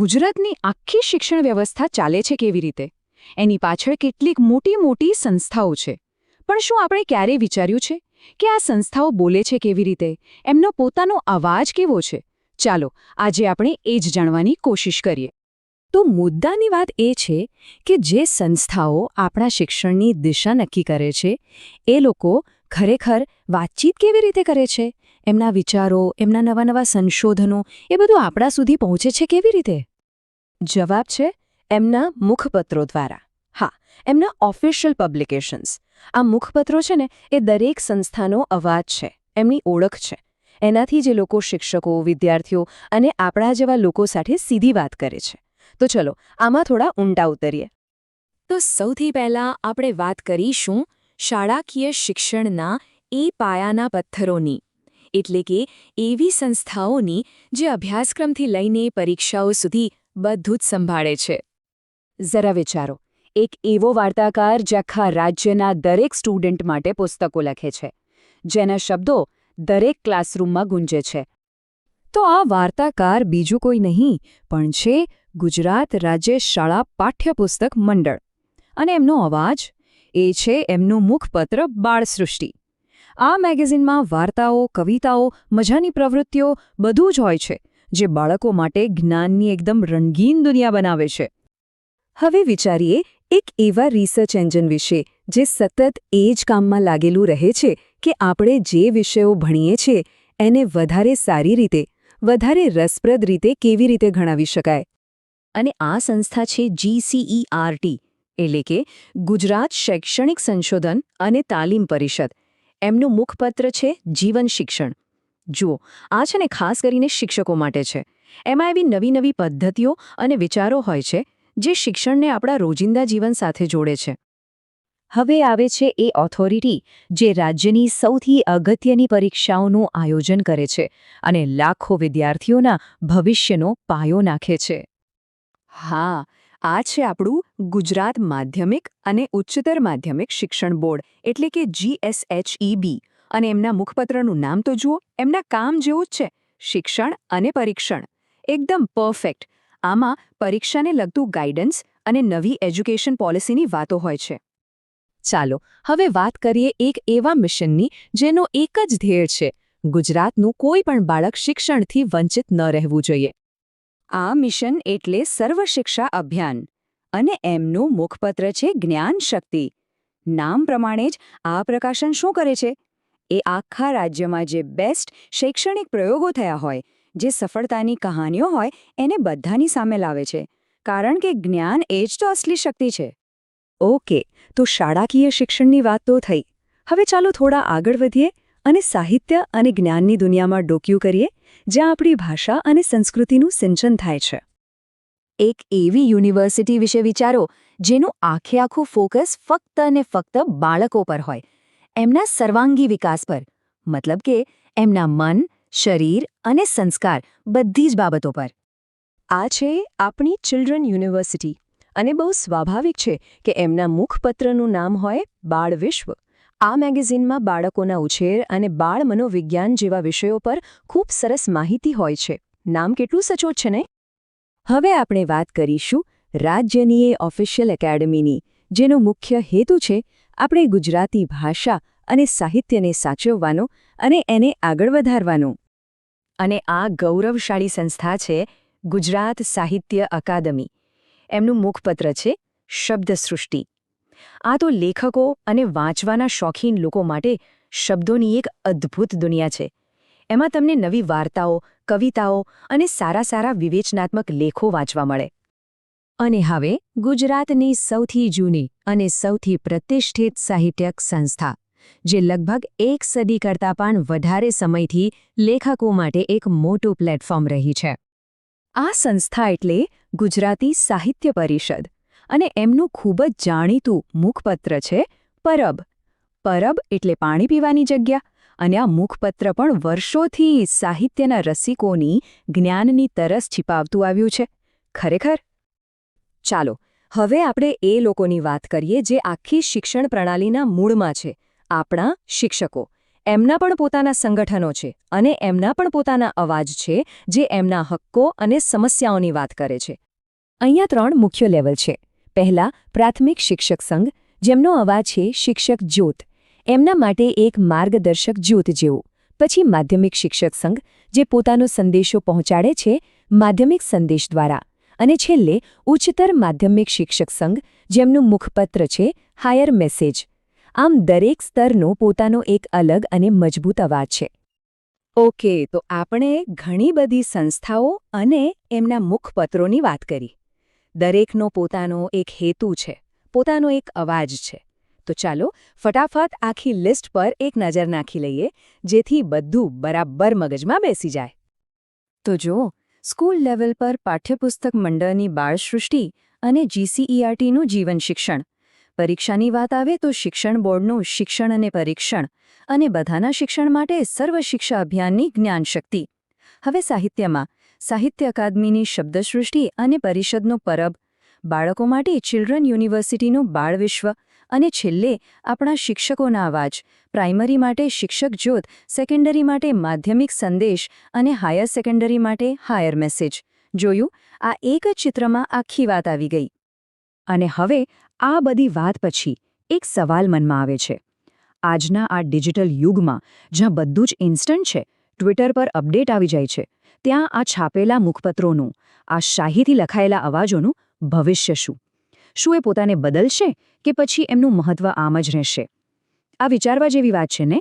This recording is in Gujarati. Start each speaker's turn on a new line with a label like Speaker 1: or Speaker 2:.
Speaker 1: ગુજરાતની આખી શિક્ષણ વ્યવસ્થા ચાલે છે કેવી રીતે એની પાછળ કેટલીક મોટી મોટી સંસ્થાઓ છે પણ શું આપણે ક્યારેય વિચાર્યું છે કે આ સંસ્થાઓ બોલે છે કેવી રીતે એમનો પોતાનો અવાજ કેવો છે ચાલો આજે આપણે એ જ જાણવાની કોશિશ કરીએ તો મુદ્દાની વાત એ છે કે જે સંસ્થાઓ આપણા શિક્ષણની દિશા નક્કી કરે છે એ લોકો ખરેખર વાતચીત કેવી રીતે કરે છે એમના વિચારો એમના નવા નવા સંશોધનો એ બધું આપણા સુધી પહોંચે છે કેવી રીતે જવાબ છે એમના મુખપત્રો દ્વારા હા એમના ઓફિશિયલ પબ્લિકેશન્સ આ મુખપત્રો છે ને એ દરેક સંસ્થાનો અવાજ છે એમની ઓળખ છે એનાથી જે લોકો શિક્ષકો વિદ્યાર્થીઓ અને આપણા જેવા લોકો સાથે સીધી વાત કરે છે તો ચલો આમાં થોડા ઊંડા ઉતરીએ
Speaker 2: તો સૌથી પહેલાં આપણે વાત કરીશું શાળાકીય શિક્ષણના એ પાયાના પથ્થરોની એટલે કે એવી સંસ્થાઓની જે અભ્યાસક્રમથી લઈને પરીક્ષાઓ સુધી બધું જ સંભાળે છે જરા વિચારો એક એવો વાર્તાકાર જે આખા રાજ્યના દરેક સ્ટુડન્ટ માટે પુસ્તકો લખે છે જેના શબ્દો દરેક ક્લાસરૂમમાં ગુંજે છે તો આ વાર્તાકાર બીજું કોઈ નહીં પણ છે ગુજરાત રાજ્ય શાળા પાઠ્યપુસ્તક મંડળ અને એમનો અવાજ એ છે એમનું મુખપત્ર બાળસૃષ્ટિ આ મેગેઝિનમાં વાર્તાઓ કવિતાઓ મજાની પ્રવૃત્તિઓ બધું જ હોય છે જે બાળકો માટે જ્ઞાનની એકદમ રંગીન દુનિયા બનાવે છે
Speaker 1: હવે વિચારીએ એક એવા રિસર્ચ એન્જિન વિશે જે સતત એ જ કામમાં લાગેલું રહે છે કે આપણે જે વિષયો ભણીએ છીએ એને વધારે સારી રીતે વધારે રસપ્રદ રીતે કેવી રીતે ગણાવી શકાય
Speaker 2: અને આ સંસ્થા છે જીસીઈઆરટી e એટલે કે ગુજરાત શૈક્ષણિક સંશોધન અને તાલીમ પરિષદ એમનું મુખપત્ર છે જીવન શિક્ષણ જુઓ આ છે ને ખાસ કરીને શિક્ષકો માટે છે એમાં એવી નવી નવી પદ્ધતિઓ અને વિચારો હોય છે જે શિક્ષણને આપણા રોજિંદા જીવન સાથે જોડે છે હવે આવે છે એ ઓથોરિટી જે રાજ્યની સૌથી અગત્યની પરીક્ષાઓનું આયોજન કરે છે અને લાખો વિદ્યાર્થીઓના ભવિષ્યનો પાયો નાખે છે
Speaker 1: હા આ છે આપણું ગુજરાત માધ્યમિક અને ઉચ્ચતર માધ્યમિક શિક્ષણ બોર્ડ એટલે કે જીએસએચઈબી e અને એમના મુખપત્રનું નામ તો જુઓ એમના કામ જેવું જ છે શિક્ષણ અને પરીક્ષણ એકદમ પરફેક્ટ આમાં પરીક્ષાને લગતું ગાઈડન્સ અને નવી એજ્યુકેશન પોલિસીની વાતો હોય છે ચાલો હવે વાત કરીએ એક એવા મિશનની જેનો એક જ ધ્યેય છે ગુજરાતનું કોઈ પણ બાળક શિક્ષણથી વંચિત ન રહેવું જોઈએ
Speaker 2: આ મિશન એટલે સર્વ શિક્ષા અભિયાન અને એમનું મુખપત્ર છે જ્ઞાન શક્તિ નામ પ્રમાણે જ આ પ્રકાશન શું કરે છે એ આખા રાજ્યમાં જે બેસ્ટ શૈક્ષણિક પ્રયોગો થયા હોય જે સફળતાની કહાનીઓ હોય એને બધાની સામે લાવે છે કારણ કે જ્ઞાન એ જ તો અસલી શક્તિ છે
Speaker 1: ઓકે તો શાળાકીય શિક્ષણની વાત તો થઈ હવે ચાલો થોડા આગળ વધીએ અને સાહિત્ય અને જ્ઞાનની દુનિયામાં ડોક્યું કરીએ જ્યાં આપણી ભાષા અને સંસ્કૃતિનું સિંચન થાય છે
Speaker 2: એક એવી યુનિવર્સિટી વિશે વિચારો જેનું આખે આખું ફોકસ ફક્ત અને ફક્ત બાળકો પર હોય એમના સર્વાંગી વિકાસ પર મતલબ કે એમના મન શરીર અને સંસ્કાર બધી જ બાબતો પર
Speaker 1: આ છે આપણી ચિલ્ડ્રન યુનિવર્સિટી અને બહુ સ્વાભાવિક છે કે એમના મુખપત્રનું નામ હોય બાળ વિશ્વ આ મેગેઝિનમાં બાળકોના ઉછેર અને બાળ મનોવિજ્ઞાન જેવા વિષયો પર ખૂબ સરસ માહિતી હોય છે નામ કેટલું સચોટ છે ને હવે આપણે વાત કરીશું રાજ્યની એ ઓફિશિયલ એકેડમીની જેનો મુખ્ય હેતુ છે આપણે ગુજરાતી ભાષા અને સાહિત્યને સાચવવાનો અને એને આગળ વધારવાનો
Speaker 2: અને આ ગૌરવશાળી સંસ્થા છે ગુજરાત સાહિત્ય અકાદમી એમનું મુખપત્ર છે શબ્દસૃષ્ટિ આ તો લેખકો અને વાંચવાના શોખીન લોકો માટે શબ્દોની એક અદ્ભુત દુનિયા છે એમાં તમને નવી વાર્તાઓ કવિતાઓ અને સારા સારા વિવેચનાત્મક લેખો વાંચવા મળે
Speaker 1: અને હવે ગુજરાતની સૌથી જૂની અને સૌથી પ્રતિષ્ઠિત સાહિત્યક સંસ્થા જે લગભગ એક સદી કરતાં પણ વધારે સમયથી લેખકો માટે એક મોટું પ્લેટફોર્મ રહી છે આ સંસ્થા એટલે ગુજરાતી સાહિત્ય પરિષદ અને એમનું ખૂબ જ જાણીતું મુખપત્ર છે પરબ પરબ એટલે પાણી પીવાની જગ્યા અને આ મુખપત્ર પણ વર્ષોથી સાહિત્યના રસિકોની જ્ઞાનની તરસ છિપાવતું આવ્યું છે ખરેખર ચાલો હવે આપણે એ લોકોની વાત કરીએ જે આખી શિક્ષણ પ્રણાલીના મૂળમાં છે આપણા શિક્ષકો એમના પણ પોતાના સંગઠનો છે અને એમના પણ પોતાના અવાજ છે જે એમના હક્કો અને સમસ્યાઓની વાત કરે છે અહીંયા ત્રણ મુખ્ય લેવલ છે પહેલા પ્રાથમિક શિક્ષક સંઘ જેમનો અવાજ છે શિક્ષક જ્યોત એમના માટે એક માર્ગદર્શક જ્યોત જેવો પછી માધ્યમિક શિક્ષક સંઘ જે પોતાનો સંદેશો પહોંચાડે છે માધ્યમિક સંદેશ દ્વારા અને છેલ્લે ઉચ્ચતર માધ્યમિક શિક્ષક સંઘ જેમનું મુખપત્ર છે હાયર મેસેજ આમ દરેક સ્તરનો પોતાનો એક અલગ અને મજબૂત અવાજ છે
Speaker 2: ઓકે તો આપણે ઘણી બધી સંસ્થાઓ અને એમના મુખપત્રોની વાત કરી દરેકનો પોતાનો એક હેતુ છે પોતાનો એક અવાજ છે તો ચાલો ફટાફટ આખી લિસ્ટ પર એક નજર નાખી લઈએ જેથી બધું બરાબર મગજમાં બેસી જાય
Speaker 1: તો જો સ્કૂલ લેવલ પર પાઠ્યપુસ્તક મંડળની બાળસૃષ્ટિ અને જીસીઈઆરટીનું e જીવન શિક્ષણ પરીક્ષાની વાત આવે તો શિક્ષણ બોર્ડનું શિક્ષણ અને પરીક્ષણ અને બધાના શિક્ષણ માટે સર્વ શિક્ષા અભિયાનની જ્ઞાનશક્તિ હવે સાહિત્યમાં સાહિત્ય અકાદમીની શબ્દસૃષ્ટિ અને પરિષદનો પરબ બાળકો માટે ચિલ્ડ્રન યુનિવર્સિટીનું બાળ વિશ્વ અને છેલ્લે આપણા શિક્ષકોના અવાજ પ્રાઇમરી માટે શિક્ષક જ્યોત સેકન્ડરી માટે માધ્યમિક સંદેશ અને હાયર સેકન્ડરી માટે હાયર મેસેજ જોયું આ એક જ ચિત્રમાં આખી વાત આવી ગઈ અને હવે આ બધી વાત પછી એક સવાલ મનમાં આવે છે આજના આ ડિજિટલ યુગમાં જ્યાં બધું જ ઇન્સ્ટન્ટ છે ટ્વિટર પર અપડેટ આવી જાય છે ત્યાં આ છાપેલા મુખપત્રોનું આ શાહીથી લખાયેલા અવાજોનું ભવિષ્ય શું શું એ પોતાને બદલશે કે પછી એમનું મહત્વ આમ જ રહેશે આ વિચારવા જેવી વાત છે ને